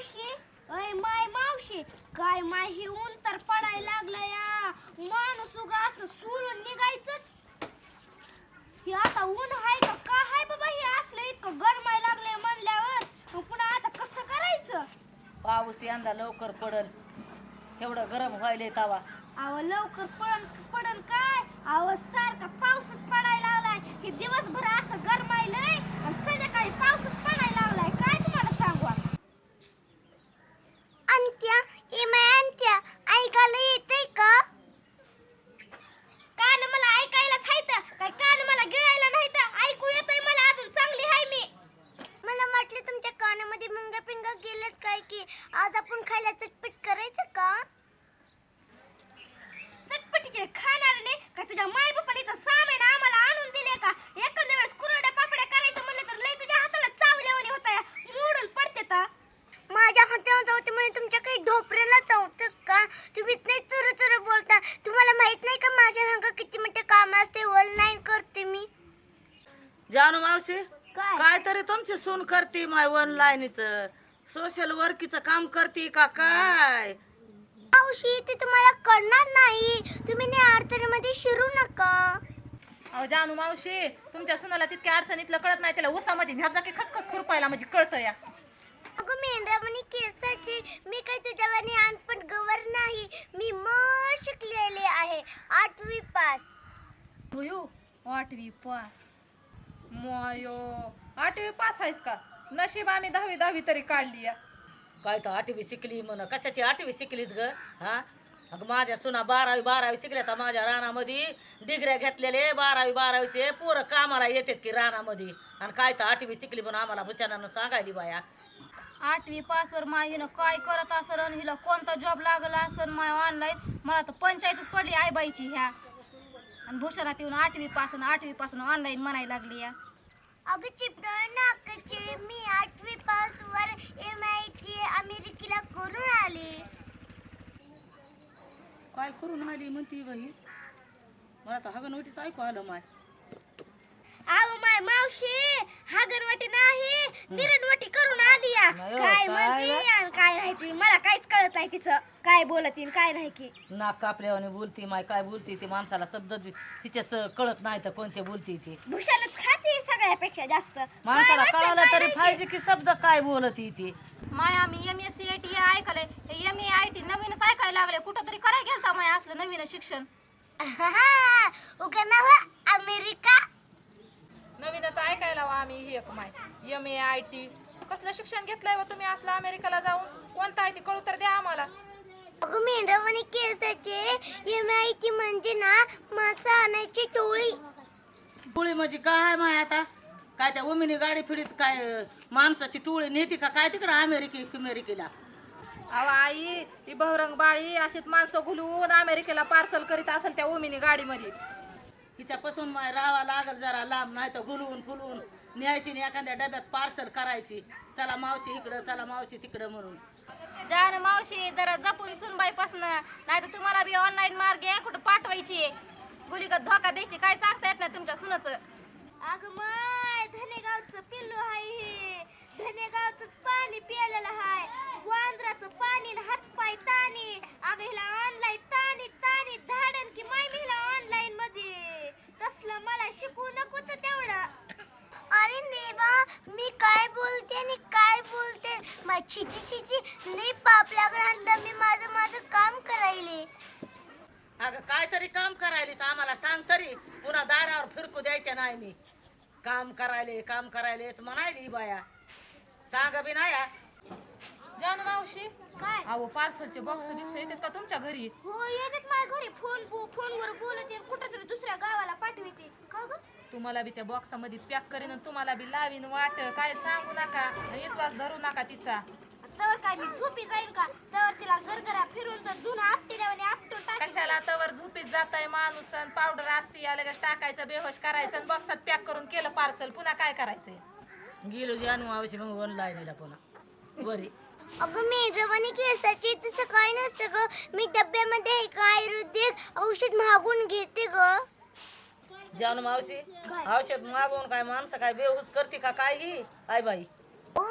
मावशी? अय माय मावशी. काय माय हे ऊन तर पडायला लागलं या. माणूस उगा असं सोडून निघायचंच. हे आता ऊन हाय का का हाय बाबा? हे असलं इतकं गरमाय लागलंय म्हणल्यावर. मग पुन्हा आता कसं करायचं? पाऊस यंदा लवकर पडल. एवढं गरम व्हायले तवा. अव लवकर पडन पडन काय? अव सारखा पाऊसच पडायला लागलाय. हे दिवसभर असं गरमायलंय. आणि संध्याकाळी पाऊसच Iman. मावशी काय? काय तरी तुमची सून करते माय ऑनलाईनच सोशल वर्कीचं काम करते का काय? मावशी ते तुम्हाला करणार नाही. तुम्ही नाही अडचणीमध्ये शिरू नका. अहो जानू मावशी तुमच्या सुनाला तितक्या अडचणीतलं कळत नाही. त्याला उसामध्ये ह्या जागी खसखस खुरपायला म्हणजे कळतं या. अगं मेंढरामणी केसाची मी काही तुझ्यावानी अनपण गवर नाही. मी म शिकलेले आहे. आठवी पास. होयो आठवी पास. मायो आठवी पास आहेस का? नशीब आम्ही दहावी दहावी तरी काढली या. काय तर आठवी शिकली म्हण कशाची आठवी शिकलीच ग? हा? अगं माझ्या सुना बारावी बारावी शिकल्या तर माझ्या रानामध्ये डिग्र्या घेतलेले बारावी बारावीचे पोरं कामाला येतात की रानामध्ये. आणि काय तर आठवी शिकली म्हणून आम्हाला भुशानानं सांगायली बाया. आठवी पासवर माईनं काय करत आणि हिला कोणता जॉब लागला असन? माय ऑनलाईन मला तर पंचायतच पडली आईबाईची ह्या. आणि भूषणात येऊन आठवी पासून आठवी पासून ऑनलाईन म्हणायला लागली या. अगं चिपळ नाकाचे मी आठवी पास वर एम आय टी अमेरिकेला करून आले. काय करून आली म्हणती बाई? मला तर हगनवटीच ऐकू आलं माय. मावशी हागणवाटी नाही निरणवाटी करून आली या. नाही हो, काय काय म्हणते? आणि काय नाही ती? मला काहीच कळत नाही तिचं. काय बोलती आणि काय नाही की नाक कापल्यावाने बोलती माय काय बोलती ती? माणसाला शब्द तिच्या स- कळत नाही तर कोणते बोलती ती? भूषणच खाते सगळ्यापेक्षा जास्त. माणसाला काय म्हणते, कळालं काय तरी नाही की? पाहिजे की शब्द काय बोलती ती? माय आम्ही M S C I T ऐकलंय. एम ए आय टी नवीनच ऐकायला लागले. कुठं तरी करायला गेलता माय असलं नवीन शिक्षण. उगा नाव अमेरिका नवीनच ऐकायला हवं आम्ही हे एक माय. एम ए आय टी कसलं शिक्षण घेतलंय व तुम्ही असलं अमेरिकेला जाऊन? कोणतं आहे ते कळू तर द्या आम्हाला. अगं मेंढरावानी केसाचे एम आय टी म्हणजे ना मासा आणायची टोळी. टोळी म्हणजे काय माय आता? काय त्या उमिनी गाडी फिडीत काय माणसाची टोळी नेती का काय तिकडं अमेरिके अमेरिकेला? अहो आई ही बहरंग बाळी अशीच माणसं घुलून अमेरिकेला पार्सल करीत असेल त्या ओमिनी गाडीमध्ये. हिच्यापासून माय राहावा लागल जरा लांब नाही तर गुलवून फुलवून न्यायची आणि एखाद्या डब्यात पार्सल करायची. चला मावशी इकडं चला मावशी तिकडं म्हणून. जान मावशी जरा जपून सुनबाईपासन नाही तर तुम्हाला बी ऑनलाईन मार्ग आहे कुठं पाठवायची. गुलीगत धोका द्यायची. काय सांगता येत नाही तुमच्या सुनाचं. अगं माय धनेगावचं पिल्लू हाय हे. धनेगावचंच पाणी पियालेलं हाय. वांद्राचं पाणी न हातपाय ताणी. अगं हिला ऑनलाईन ताणी ताणी धाडन की माय मी हिला ऑनलाईन मध्ये तसलं मला शिकू नको तर तेवढं अरे देवा मी काय बोलते आणि काय बोलते माझी छिची छिची लई पाप लागणार मी माझं माझं काम करायले अगं काय तरी काम करायलीच आम्हाला सांग तरी पुन्हा दारावर फिरकू द्यायचे नाही मी काम करायले काम करायलेच म्हणायली ही बाया. सांग बी नाही. जानू मावशी काय? अहो पार्सलचे बॉक्स बिक्स येतात का तुमच्या घरी? हो येतात माझ्या घरी. फोन फोनवर बोलते कुठं तरी दुसऱ्या गावाला पाठवते का ग? तुम्हाला बी त्या बॉक्सामध्ये पॅक करीन आणि तुम्हाला बी लावीन वाट. काय सांगू नका. विश्वास धरू नका तिचा. तर काय मी झोपी जाईन का? तर तिला गरगरा फिरून तर जुना आपटीला आणि आपटून टाक कशाला तवर झोपीत जाताय माणूस पावडर असते या लगेच टाकायचं बेहोश करायचं आणि बॉक्सात पॅक करून केलं पार्सल पुन्हा काय करायचंय? गेलो जानू मावशी मग ऑनलाईनला पुन्हा. बरी अगं मेंढरवानी केसाची तसं काय नसतं ग. मी डब्यामध्ये एक आयुर्वेदिक औषध मागून घेते ग. जानू मावशी औषध मागवून काय माणसं काय बेहूस करते का काय ही आय बाई.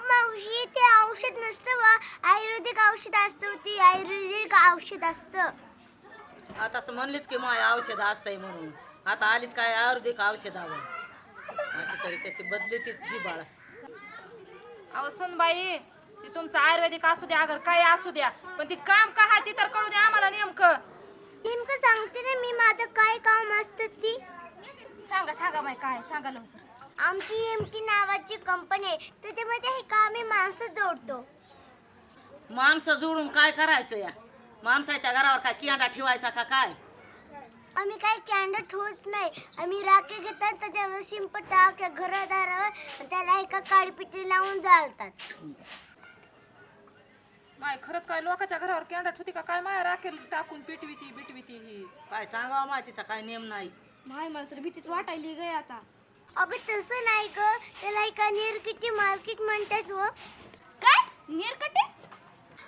मावशी ते औषध नसतं वा आयुर्वेदिक औषध असतं ती आयुर्वेदिक औषध असतं. आताच म्हणलीच की माय औषध असतंय म्हणून. आता आलीच काय आयुर्वेदिक औषधावर. अशी तरी कशी बदली ती जिबाळा अहो सुनबाई ती तुमचं आयुर्वेदिक असू द्या अगर काय असू द्या पण ती काम का आहे ती तर कळू द्या आम्हाला नेमकं. नेमकं सांगते ना मी माझं काय काम असतं ती. सांगा सांगा बाई काय? सांगा लवकर. आमची एम टी नावाची कंपनी आहे. त्याच्यामध्ये हे काम आम्ही माणसं जोडतो? माणसं जोडून काय करायचं या? माणसाच्या घरावर काय किंडा ठेवायचा का काय? आम्ही काय कॅन्डल ठेवत नाही. आम्ही राखे घेतात त्याच्यावर शिंप टाक घरादारावर आणि त्याला एका काळीपिटी लावून जाळतात. माय खरंच काय लोकांच्या घरावर कॅन्डा होती का? काय माया राखेल टाकून पिटविती बिटविती ही? काय सांगावं माहितीचा? काय नेम नाही. माय मला तर भीतीच वाटायली गे आता. अगं तसं नाही ग. त्याला एका निरकिटी मार्केट म्हणतात व काय? निरकटे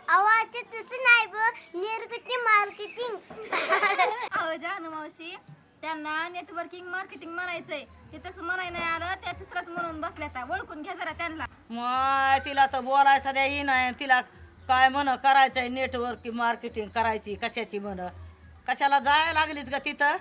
आवाज तसं नाही व निरकिटी मार्केटिंग. अहो जानू मावशी त्यांना नेटवर्किंग मार्केटिंग म्हणायचंय. ते तसं म्हणाय नाही आलं त्या तिसरंच म्हणून बसल्या आता ओळखून घ्या जरा त्यांना. माय तिला तर बोलायचं द्या येईन आहे तिला काय म्हण करायचंय? नेटवर्क मार्केटिंग करायची. कशाची म्हण? कशाला जायला लागलीच का तिथं?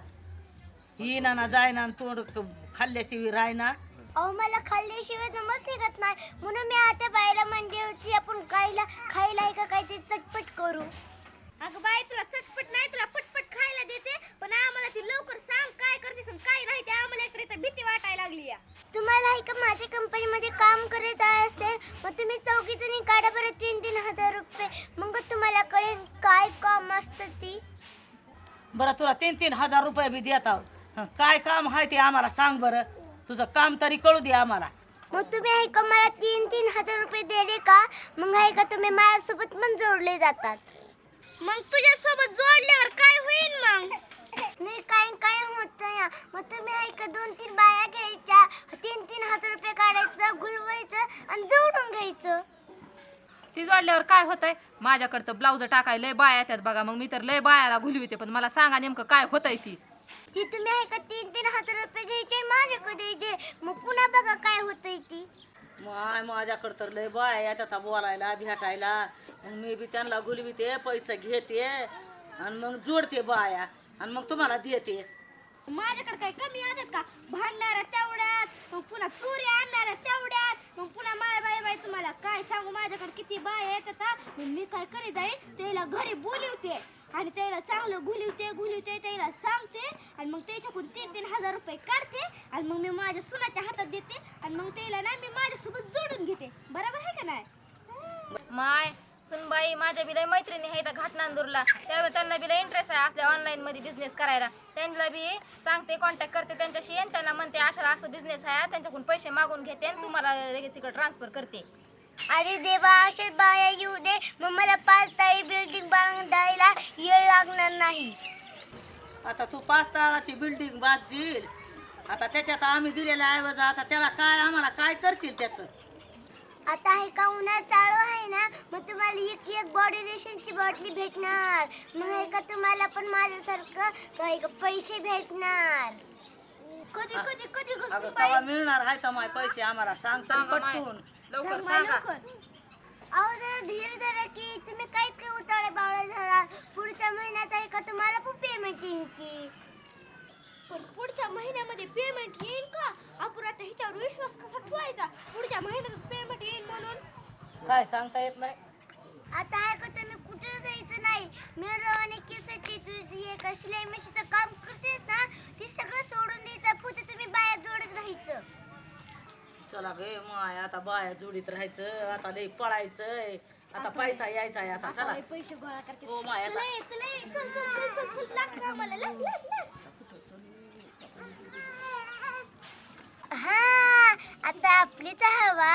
येईना ना जायना आणि तोंड क- खाल्ल्याशिवाय रायना अहो मला खाल्ल्याशिवाय नमस निघत नाही. म्हणून मी आता बायला म्हणली होती आपण खायला खायला आहे का काहीतरी चटपट करू? अगं बाई तुला चटपट नाही तुला पटपट खायला देते पण आम्हाला ती लवकर सांग काय करतेस आणि काय नाही ते आम्हाला एकतर इथं भीती वाटायला लागली या. तुम्हाला आहे का माझ्या कंपनीमध्ये काम करायचं असेल? मग तुम्ही चौघी जणी काढा बरं तीन तीन हजार रुपये. मग तुम्हाला कळेल काय काम असतं ती. बरं तुला तीन तीन हजार रुपये बी देत आहोत हं, काय काम आहे ते आम्हाला सांग बरं. तुझं काम तरी कळू दे आम्हाला. मग तुम्ही आहे का मला तीन तीन हजार रुपये दिले का? मग आहे का तुम्ही माझ्यासोबत पण जोडले जातात? मग तुझ्यासोबत जोडल्यावर काय होईल मग? नाही काय काय होत या मग तुम्ही आहे का दोन तीन बाया घ्यायच्या? तीन तीन हजार रुपये काढायचं गुलवायचं आणि जोडून घ्यायचं? ती जोडल्यावर काय होतंय? माझ्याकडे तर ब्लाऊज टाकाय लय बाया येतात बघा. मग मी तर लय बायाला घुलविते पण मला सांगा नेमकं काय होतंय ती? ती तुम्ही आहे का? तीन तीन हजार रुपये घ्यायचे माझ्याकडे द्यायचे. मग पुन्हा बघा काय होतंय ती. माय माझ्याकडं तर लय बाय येतात बोलायला भेटायला. मग मी बी त्यांना गुलविते पैसे घेते आणि मग जोडते बाया आणि मग तुम्हाला देते. माझ्याकडे काय कमी येतात का? भांडणाऱ्या तेवढ्यात मग पुन्हा चोरी आणणाऱ्या तेवढ्यात मग पुन्हा माय बाय बाय तुम्हाला काय सांगू? माझ्याकडे किती बाय येतात हा. मग मी काय करी जाईल त्याला घरी बोलवते. आणि त्याला चांगलं घुलिवते घुलिवते त्याला सांगते. आणि मग त्याच्याकडून तीन तीन हजार रुपये काढते. आणि मग मी माझ्या सुनाच्या हातात देते. आणि मग त्याला ना मी माझ्यासोबत जोडून घेते. बरोबर आहे का नाही? माय सुनबाई माझ्या बी मैत्रिणी आहे तर घाटनांदूरला. त्यामुळे त्यांना बी इंटरेस्ट आहे असल्या ऑनलाईन मध्ये बिझनेस करायला. त्यांना बी सांगते कॉन्टॅक्ट करते त्यांच्याशी. आणि त्यांना म्हणते अशाला असं बिझनेस आहे. त्यांच्याकडून पैसे मागून घेते आणि तुम्हाला लगेच इकडे ट्रान्सफर करते. अरे देवा असे बाया येऊ दे. मग मला पाच ताळी बिल्डिंग बांधायला येळ लागणार नाही. आता तू पाच ताळाची बिल्डिंग बांधशील. आता त्याच्यात आम्ही दिलेला ऐवज आता त्याला काय आम्हाला काय करशील त्याचं? आता आहे का उन्हाळा चालू आहे ना मग तुम्हाला एक एक बॉडी लोशनची बाटली भेटणार. मग आहे का तुम्हाला पण माझ्यासारखं काय का पैसे भेटणार. कधी कधी कधी अगं कवा मिळणार आहे तर माय पैसे आम्हाला. सांग तरी सांगा. पटकून. लवकर सांगा अहो जरा धीर धरा की तुम्ही काय काय उताळे बावळा झाला पुढच्या महिन्यात आहे का तुम्हाला पण पेमेंट येईल की? पण पुढच्या महिन्यामध्ये पेमेंट येईल का? आपण आता हिच्यावर विश्वास कसा ठेवायचा? पुढच्या महिन्यातच पेमेंट येईल म्हणून. काय सांगता येत नाही? आता आहे का तुम्ही कुठं जायचं नाही? मिरव आणि केसाची तुझी एक शिलाई मशीचं काम करते ना ती सगळं सोडून द्यायचं. फक्त तुम्ही बाहेर जोडत राहायचं. चला गे माय आता बाया जोडीत राहायचं आता लई पळायचंय. आता पैसा यायचा आहे आता चला. पैसे गोळा करते. हो माय हा आता आपलीच हवा.